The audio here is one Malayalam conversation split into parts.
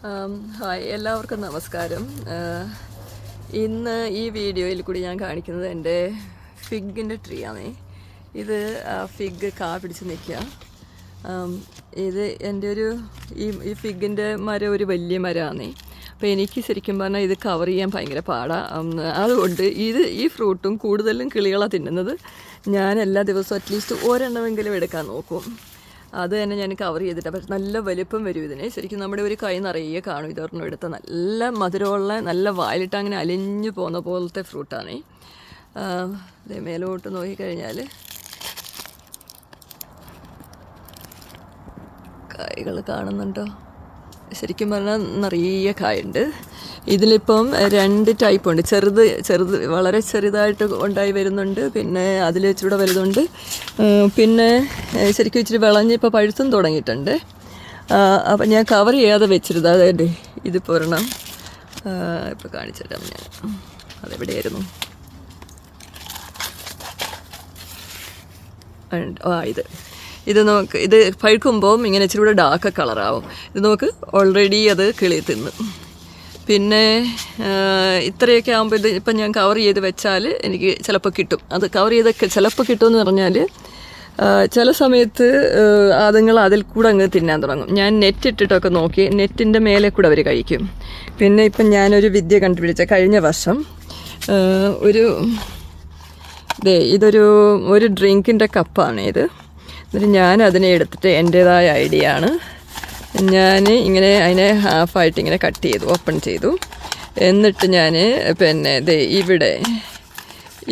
ഹായ് എല്ലാവർക്കും നമസ്കാരം. ഇന്ന് ഈ വീഡിയോയിൽ കൂടി ഞാൻ കാണിക്കുന്നത് എന്റെ ഫിഗിന്റെ ട്രീ ആണ് ഇത് ഫിഗ് കാ പിടിച്ച് നിൽക്കുക. ഇത് എന്റെ ഒരു ഈ ഈ ഫിഗിന്റെ മരം ഒരു വലിയ മരമാണ്. അപ്പോൾ എനിക്ക് ശരിക്കും പറഞ്ഞാൽ ഇത് കവർ ചെയ്യാൻ ഭയങ്കര പാടാണ് അതുകൊണ്ട് ഇത് ഈ ഫ്രൂട്ടും കൂടുതലും കിളികളാണ് തിന്നുന്നത്. ഞാൻ എല്ലാ ദിവസവും അറ്റ്ലീസ്റ്റ് ഒരെണ്ണമെങ്കിലും എടുക്കാൻ നോക്കും. അത് തന്നെ ഞാൻ കവർ ചെയ്തിട്ട്. പക്ഷെ നല്ല വലിപ്പം വരും ഇതിന്. ശരിക്കും നമ്മുടെ ഒരു കൈ നിറയെ കാണും. ഇതൊരെണ്ണം എടുത്ത നല്ല മധുരമുള്ള നല്ല വായിലിട്ട് അങ്ങനെ അലിഞ്ഞു പോകുന്ന പോലത്തെ ഫ്രൂട്ടാണ് മേലോട്ട് നോക്കിക്കഴിഞ്ഞാൽ കായ്കൾ കാണുന്നുണ്ടോ? ശരിക്കും പറഞ്ഞാൽ നിറയെ കായുണ്ട്. ഇതിലിപ്പം രണ്ട് ടൈപ്പ് ഉണ്ട്. ചെറുത് ചെറുത് വളരെ ചെറുതായിട്ട് ഉണ്ടായി വരുന്നുണ്ട്. പിന്നെ അതിൽ ഇച്ചിരി വലുതുണ്ട്. പിന്നെ ശരിക്കും ഇച്ചിരി വിളഞ്ഞ് ഇപ്പോൾ പഴുത്തും തുടങ്ങിയിട്ടുണ്ട്. അപ്പം ഞാൻ കവർ ചെയ്യാതെ വെച്ചിരുത് അതായത് ഇതിപ്പോൾ ഒരെണ്ണം. ഇപ്പോൾ കാണിച്ചിട്ടാ ഞാൻ. അതെവിടെയായിരുന്നു. ആ ഇത്. ഇത് നോക്ക് ഇത് പഴുക്കുമ്പോൾ ഇങ്ങനെ ഇച്ചിരി കൂടെ ഡാർക്ക് കളറാവും ഇത് നോക്ക് ഓൾറെഡി അത് കിളി തിന്ന്. പിന്നെ ഇത്രയൊക്കെ ആകുമ്പോൾ ഇത് ഇപ്പം ഞാൻ കവർ ചെയ്ത് വെച്ചാൽ എനിക്ക് ചിലപ്പോൾ കിട്ടും. അത് കവർ ചെയ്തൊക്കെ ചിലപ്പോൾ കിട്ടുമെന്ന് പറഞ്ഞാൽ ചില സമയത്ത് അതുങ്ങൾ അതിൽ കൂടെ അങ്ങ് തിന്നാൻ തുടങ്ങും. ഞാൻ നെറ്റ് ഇട്ടിട്ടൊക്കെ നോക്കി നെറ്റിന്റെ മേലെ കൂടെ അവർ കഴിക്കും. പിന്നെ ഇപ്പം ഞാനൊരു വിദ്യ കണ്ടുപിടിച്ച കഴിഞ്ഞ വർഷം ഒരു ദേ ഇതൊരു ഒരു ഡ്രിങ്കിന്റെ കപ്പാണ് ഇത്. എന്നിട്ട് ഞാൻ അതിനെ എടുത്തിട്ട് എന്റേതായ ഐഡിയ ആണ്. ഞാൻ ഇങ്ങനെ അതിനെ ഹാഫായിട്ട് ഇങ്ങനെ കട്ട് ചെയ്തു ഓപ്പൺ ചെയ്തു. എന്നിട്ട് ഞാൻ പിന്നെ ഇത് ഇവിടെ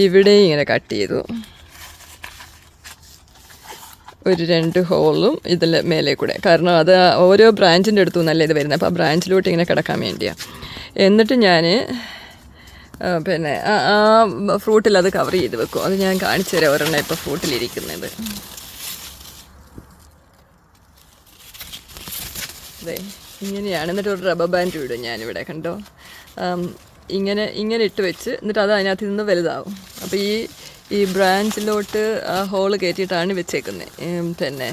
ഇവിടെ ഇങ്ങനെ കട്ട് ചെയ്തു. ഒരു രണ്ട് ഹോളും ഇതിൽ മേലെ കൂടെ. കാരണം അത് ഓരോ ബ്രാഞ്ചിന്റെ അടുത്തു നിന്നല്ല ഇത് വരുന്നത്. അപ്പോൾ ആ ബ്രാഞ്ചിലോട്ട് ഇങ്ങനെ കിടക്കാൻ വേണ്ടിയാണ് എന്നിട്ട് ഞാൻ പിന്നെ ആ ഫ്രൂട്ടിൽ അത് കവർ ചെയ്ത് വെക്കും. അത് ഞാൻ കാണിച്ചു തരാം ഒരെണ്ണം ഇപ്പോൾ ഫ്രൂട്ടിലിരിക്കുന്നത് അതെ ഇങ്ങനെയാണ്. എന്നിട്ട് ഒരു റബ്ബർ ബാൻഡ് ഇടും ഞാനിവിടെ കണ്ടോ? ഇങ്ങനെ ഇങ്ങനെ ഇട്ട് വെച്ച് എന്നിട്ട് അത് അതിനകത്ത് നിന്ന് വലുതാവും. അപ്പോൾ ഈ ഈ ബ്രാഞ്ചിലോട്ട് ഹോൾ കയറ്റിയിട്ടാണ് വെച്ചേക്കുന്നത് തന്നെ.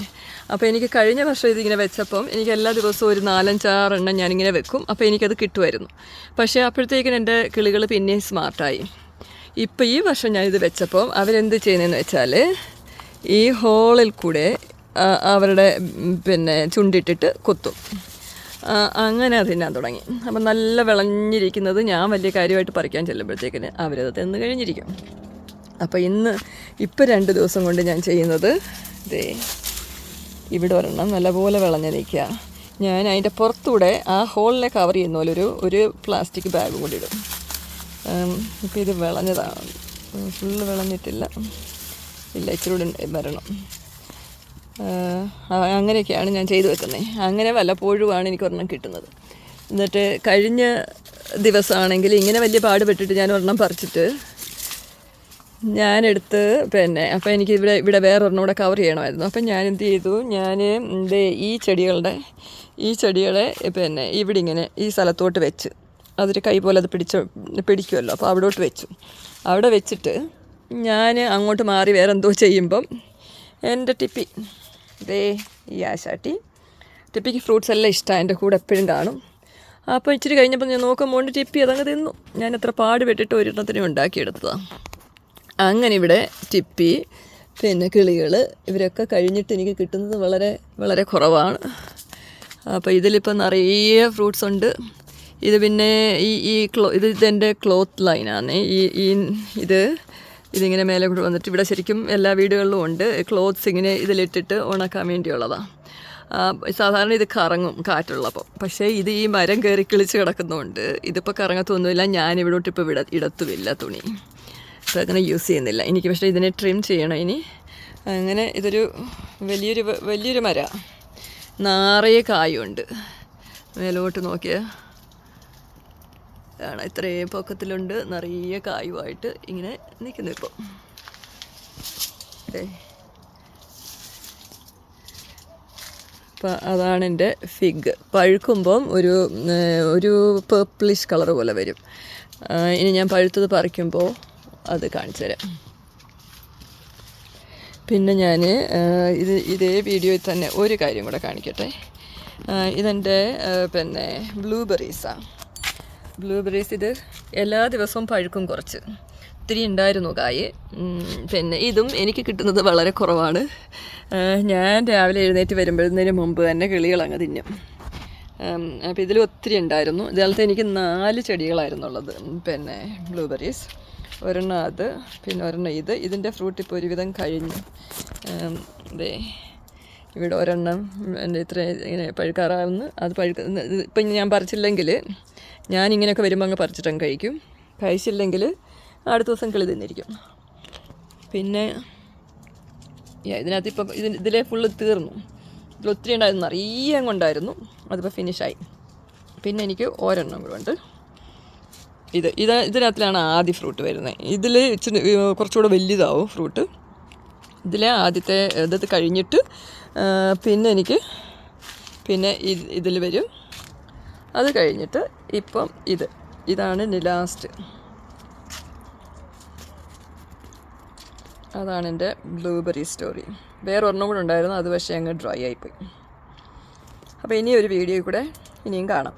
അപ്പോൾ എനിക്ക് കഴിഞ്ഞ വർഷം ഇതിങ്ങനെ വെച്ചപ്പം എനിക്ക് എല്ലാ ദിവസവും ഒരു നാലഞ്ചാറെണ്ണം ഞാനിങ്ങനെ വെക്കും. അപ്പോൾ എനിക്കത് കിട്ടുമായിരുന്നു പക്ഷേ അപ്പോഴത്തേക്കും എന്റെ കിളികൾ പിന്നെയും സ്മാർട്ടായി. ഇപ്പോൾ ഈ വർഷം ഞാനിത് വെച്ചപ്പം അവരെന്ത് ചെയ്യുന്നതെന്ന് വെച്ചാൽ ഈ ഹോളിൽ കൂടെ അവരുടെ പിന്നെ ചുണ്ടിട്ടിട്ട് കുത്തും. അങ്ങനെ അത് തിന്നാൻ തുടങ്ങി. അപ്പം നല്ല വിളഞ്ഞിരിക്കുന്നത് ഞാൻ വലിയ കാര്യമായിട്ട് പറിക്കാൻ ചെല്ലുമ്പോഴത്തേക്കിന് അവരത് തിന്ന് കഴിഞ്ഞിരിക്കും. അപ്പോൾ ഇന്ന് ഇപ്പം രണ്ട് ദിവസം കൊണ്ട് ഞാൻ ചെയ്യുന്നത് ദേ ഇവിടെ ഒരെണ്ണം നല്ലപോലെ വിളഞ്ഞ് നിൽക്കുക. ഞാൻ അതിന്റെ പുറത്തൂടെ ആ ഹോളിനെ കവർ ചെയ്യുന്ന പോലെ ഒരു ഒരു പ്ലാസ്റ്റിക് ബാഗും കൂടി ഇടും. ഇപ്പം ഇത് വിളഞ്ഞതാണ്. ഫുള്ള് വിളഞ്ഞിട്ടില്ല. ഇല്ല ഇച്ചിരി കൂടി വരണം. അങ്ങനെയൊക്കെയാണ് ഞാൻ ചെയ്തു വെക്കുന്നത് അങ്ങനെ വല്ലപ്പോഴുമാണ് എനിക്ക് ഒരെണ്ണം കിട്ടുന്നത്. എന്നിട്ട് കഴിഞ്ഞ ദിവസമാണെങ്കിൽ ഇങ്ങനെ വലിയ പാടുപെട്ടിട്ട് ഞാൻ ഒരെണ്ണം പറിച്ചിട്ട് ഞാനെടുത്ത് പിന്നെ അപ്പോൾ എനിക്ക് ഇവിടെ ഇവിടെ വേറൊരെണ്ണം കൂടെ കവർ ചെയ്യണമായിരുന്നു. അപ്പം ഞാൻ എന്ത് ചെയ്തു? ഞാൻ ദേ ഈ ചെടികളുടെ ഈ ചെടികളെ പിന്നെ ഇവിടെ ഇങ്ങനെ ഈ സ്ഥലത്തോട്ട് വെച്ച് അതൊരു കൈ പോലെ അത് പിടിച്ച പിടിക്കുമല്ലോ അപ്പോൾ അവിടോട്ട് വെച്ചു. അവിടെ വെച്ചിട്ട് ഞാൻ അങ്ങോട്ട് മാറി വേറെന്തോ ചെയ്യുമ്പം എന്റെ ടിപ്പി. ദേ ഈ ആശാട്ടി. ടിപ്പിക്ക് ഫ്രൂട്ട്സ് എല്ലാം ഇഷ്ടമാണ് എന്റെ കൂടെ എപ്പോഴും കാണും. അപ്പോൾ ഇച്ചിരി കഴിഞ്ഞപ്പോൾ ഞാൻ നോക്കുമ്പോൾ ടിപ്പി അതങ്ങ് തിന്നു. ഞാൻ എത്ര പാട് പാടുപെട്ടിട്ട് ഒരെണ്ണത്തിനും ഉണ്ടാക്കിയെടുത്തതാണ് അങ്ങനെ ഇവിടെ ടിപ്പി പിന്നെ കിളികൾ ഇവരൊക്കെ കഴിഞ്ഞിട്ട് എനിക്ക് കിട്ടുന്നത് വളരെ വളരെ കുറവാണ്. അപ്പോൾ ഇതിലിപ്പോൾ നിറയെ ഫ്രൂട്ട്സ് ഉണ്ട്. ഇത് പിന്നെ ഈ ഈ ക്ലോ ഇത് ഇതെന്റെ ക്ലോത്ത് ലൈനാണ് ഈ ഈ ഇത് ഇതിങ്ങനെ മേലെ കൂടെ വന്നിട്ട് ഇവിടെ ശരിക്കും എല്ലാ വീടുകളിലും ഉണ്ട്. ക്ലോത്ത്സ് ഇങ്ങനെ ഇതിലിട്ടിട്ട് ഉണക്കാൻ വേണ്ടിയുള്ളതാണ് സാധാരണ ഇത് കറങ്ങും കാറ്റുള്ളപ്പോൾ പക്ഷേ ഇത് ഈ മരം കയറി കിളിച്ച് കിടക്കുന്നതുകൊണ്ട് ഇതിപ്പോൾ കറങ്ങത്തൊന്നുമില്ല. ഞാൻ ഇവിടോട്ട് ഇപ്പോൾ വിട ഇടത്തുമില്ല തുണി. അപ്പോൾ അങ്ങനെ യൂസ് ചെയ്യുന്നില്ല. എനിക്ക് പക്ഷേ ഇതിനെ ട്രിം ചെയ്യണം ഇനി. അങ്ങനെ ഇതൊരു വലിയൊരു വലിയൊരു മര. നാറയെ കായുണ്ട്. മേലോട്ട് നോക്കിയ. ആണ് ഇത്രയും പൊക്കത്തിലുണ്ട്. നിറയെ കായുമായിട്ട് ഇങ്ങനെ നിൽക്കുന്നു ഇപ്പോൾ. അപ്പം അതാണ് എന്റെ ഫിഗ്. പഴുക്കുമ്പം ഒരു ഒരു പേർപ്പിളിഷ് കളർ പോലെ വരും. ഇനി ഞാൻ പഴുത്തത് പറിക്കുമ്പോൾ അത് കാണിച്ചു തരാം. പിന്നെ ഞാൻ ഇത് ഇതേ വീഡിയോയിൽ തന്നെ ഒരു കാര്യം കൂടെ കാണിക്കട്ടെ. ഇതെന്റെ പിന്നെ ബ്ലൂബെറീസാണ് ബ്ലൂബെറീസ് ഇത് എല്ലാ ദിവസവും പഴുക്കും കുറച്ച്. ഒത്തിരി ഉണ്ടായിരുന്നു കായ്. പിന്നെ ഇതും എനിക്ക് കിട്ടുന്നത് വളരെ കുറവാണ്. ഞാൻ രാവിലെ എഴുന്നേറ്റ് വരുമ്പോഴതിന് മുമ്പ് തന്നെ കിളികൾ അങ്ങ് തിന്നും. അപ്പോൾ ഇതിൽ ഒത്തിരി ഉണ്ടായിരുന്നു. ഇതിനകത്ത് എനിക്ക് നാല് ചെടികളായിരുന്നുള്ളത് പിന്നെ ബ്ലൂബെറീസ് ഒരെണ്ണം അത് പിന്നെ ഒരെണ്ണം ഇത്. ഇതിന്റെ ഫ്രൂട്ട് ഇപ്പോൾ ഒരുവിധം കഴിഞ്ഞു. ദേ ഇവിടെ ഒരെണ്ണം എന്റെ ഇത്ര ഇങ്ങനെ പഴുക്കാറാവുന്നു. അത് പഴുക്ക ഇപ്പം ഞാൻ പറിച്ചില്ലെങ്കിൽ ഞാൻ ഇങ്ങനെയൊക്കെ വരുമ്പോൾ അങ്ങ് പറിച്ചിട്ടങ്ങ് കഴിക്കും. കഴിച്ചില്ലെങ്കിൽ അടുത്ത ദിവസം കിളി തിന്നിരിക്കും. പിന്നെ ഇതിനകത്ത് ഇപ്പം ഇതിന് ഇതിലെ ഫുള്ള് തീർന്നു. ഇതിൽ ഒത്തിരി ഉണ്ടായിരുന്നു നിറയെ കൊണ്ടായിരുന്നു അതിപ്പോൾ ഫിനിഷായി പിന്നെ എനിക്ക് ഒരെണ്ണം കൂടെ ഉണ്ട്. ഇത് ഇത് ഇതിനകത്തിലാണ് ആദ്യ ഫ്രൂട്ട് വരുന്നത്. ഇതിൽ ഇച്ചിരി കുറച്ചുകൂടെ വലിയതാവും ഫ്രൂട്ട് ഇതിലെ ആദ്യത്തെ ഇത് കഴിഞ്ഞിട്ട് പിന്നെ എനിക്ക് പിന്നെ ഇതിൽ വരും. അത് കഴിഞ്ഞിട്ട് ഇപ്പം ഇത്. ഇതാണ് ഇനി ലാസ്റ്റ് അതാണ് എന്റെ ബ്ലൂബെറി സ്റ്റോറി വേറെ ഒരെണ്ണം കൂടെ ഉണ്ടായിരുന്നു അത് പക്ഷേ അങ്ങ് ഡ്രൈ ആയിപ്പോയി. അപ്പോൾ ഇനി ഒരു വീഡിയോ കൂടെ ഇനിയും കാണാം.